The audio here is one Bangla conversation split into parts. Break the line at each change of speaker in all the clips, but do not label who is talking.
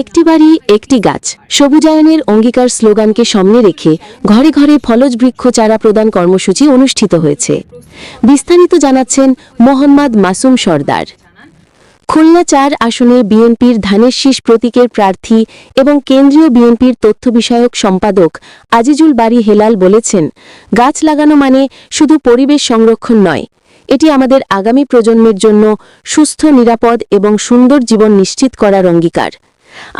একটি বাড়ি, একটি গাছ। সবুজায়নের অঙ্গীকার স্লোগানকে সামনে রেখে ঘরে ঘরে ফলজ বৃক্ষ চারা প্রদান কর্মসূচি অনুষ্ঠিত হয়েছে। বিস্তারিত জানাচ্ছেন মোহাম্মদ মাসুম সর্দার। খুলনা চার আসনে বিএনপির ধানের শীষ প্রতীকের প্রার্থী এবং কেন্দ্রীয় বিএনপির তথ্য বিষয়ক সম্পাদক আজিজুল বাড়ি হেলাল বলেছেন, গাছ লাগানো মানে শুধু পরিবেশ সংরক্ষণ নয়, এটি আমাদের আগামী প্রজন্মের জন্য সুস্থ, নিরাপদ এবং সুন্দর জীবন নিশ্চিত করার অঙ্গীকার।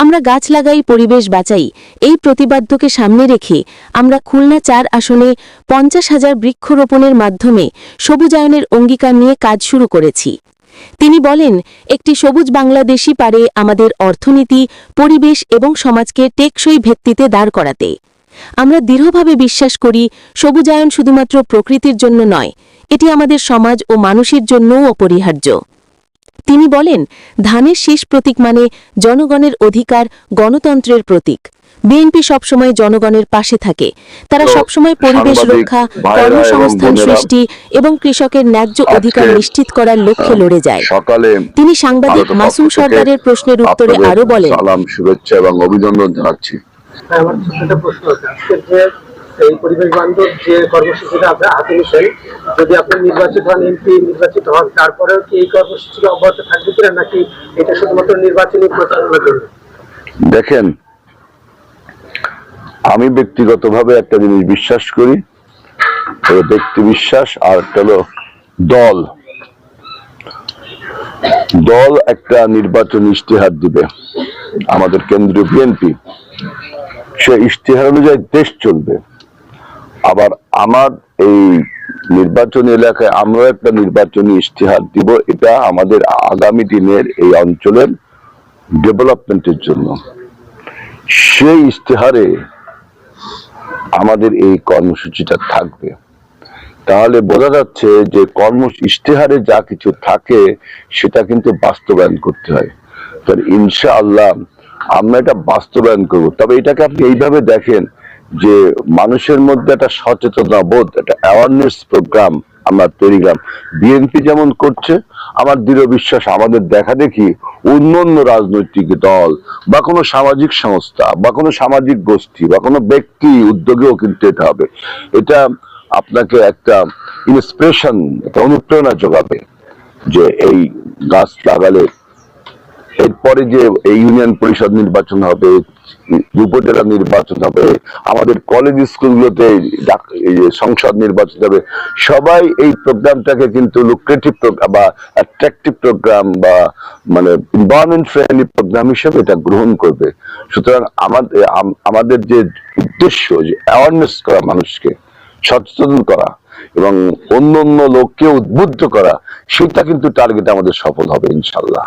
আমরা গাছ লাগাই, পরিবেশ বাঁচাই। এই প্রতিবাদ্যকে সামনে রেখে আমরা খুলনা চার আসনে পঞ্চাশ হাজার বৃক্ষরোপণের মাধ্যমে সবুজায়নের অঙ্গীকার নিয়ে কাজ শুরু করেছি। তিনি বলেন, একটি সবুজ বাংলাদেশি পারে আমাদের অর্থনীতি, পরিবেশ এবং সমাজকে টেকসই ভিত্তিতে দাঁড় করাতে। আমরা দৃঢ়ভাবে বিশ্বাস করি, সবুজায়ন শুধুমাত্র প্রকৃতির জন্য নয়, এটি আমাদের সমাজ ও মানুষের জন্যও অপরিহার্য। তিনি বলেন ধানের শীষ প্রতীক মানে জনগণের অধিকার গণতন্ত্রের প্রতীক। বিএনপি সবসময় জনগণের পাশে থাকে। তারা সবসময় পরিবেশ রক্ষা কর্মসংস্থান সৃষ্টি এবং কৃষকের ন্যায্য অধিকার নিশ্চিত করার লক্ষ্যে লড়ে যায়।
সকালে
তিনি সাংবাদিক মাসুম সরকারের প্রশ্নের উত্তরে
আরও
আরও বলেন
সালাম শুভেচ্ছা এবং অভিনন্দন জানাচ্ছি।
হ্যাঁ, আমার একটা প্রশ্ন আছে। আজকের যে এই পরিবেশ বান্ধব যে কর্মসূচিটা আপনার হাতে নিচ্ছেন, যদি আপনি নির্বাচিত হন, এমপি নির্বাচিত হন, তারপরেও কি এই কর্মসূচিটা অব্যাহত থাকবে কিনা, নাকি এটা শুধুমাত্র নির্বাচনী প্রচারণার জন্য?
দেখেন, আমি ব্যক্তিগতভাবে একটা জিনিস বিশ্বাস করি ব্যক্তি বিশ্বাস, আর একটা হলো দল। দল একটা নির্বাচন ইশতেহার দিবে, আমাদের কেন্দ্রীয় বিএনপি। সে ইশতেহার অনুযায়ী দেশ চলবে। আবার আমার এই নির্বাচনী এলাকায় আমরা একটা নির্বাচনী ইশতেহার দিব, এটা আমাদের আগামী দিনের এই অঞ্চলের ডেভেলপমেন্টের জন্য। সেই ইশতেহারে আমাদের এই কর্মসূচিটা থাকবে। তাহলে বোঝা যাচ্ছে যে কর্ম ইশতেহারে যা কিছু থাকে সেটা কিন্তু বাস্তবায়ন করতে হয়। তাহলে ইনশাআল্লাহ আমরা এটা বাস্তবায়ন করব। তবে এটাকে আপনি এইভাবে দেখেন যে মানুষের মধ্যে একটা সচেতনতা বোধ একটা অ্যাওয়ারনেস প্রোগ্রাম আমরা তৈরি করলাম। বিএনপি যেমন করছে, আমার দৃঢ় বিশ্বাস, আমাদের দেখা দেখি অন্য রাজনৈতিক দল বা কোনো সামাজিক সংস্থা বা কোনো সামাজিক গোষ্ঠী বা কোনো ব্যক্তি উদ্যোগেও কিন্তু এটা হবে। এটা আপনাকে একটা ইন্সপিরেশন একটা অনুপ্রেরণা যোগাবে যে এই গাছ লাগালে এরপরে যে এই ইউনিয়ন পরিষদ নির্বাচন হবে উপজেলা নির্বাচন হবে, আমাদের কলেজ স্কুলগুলোতে যে সংসদ নির্বাচন হবে, সবাই এই প্রোগ্রামটাকে কিন্তু লুক্রেটিভ বা অ্যাট্রাকটিভ প্রোগ্রাম বা মানে এনভায়রনমেন্ট ফ্রেন্ডলি প্রোগ্রাম হিসেবে এটা গ্রহণ করবে। সুতরাং আমাদের আমাদের যে উদ্দেশ্য যে অ্যাওয়ারনেস করা মানুষকে, সচেতন করা এবং অন্য অন্য লোককে উদ্বুদ্ধ করা, সেটা কিন্তু টার্গেট আমাদের সফল হবে ইনশাল্লাহ।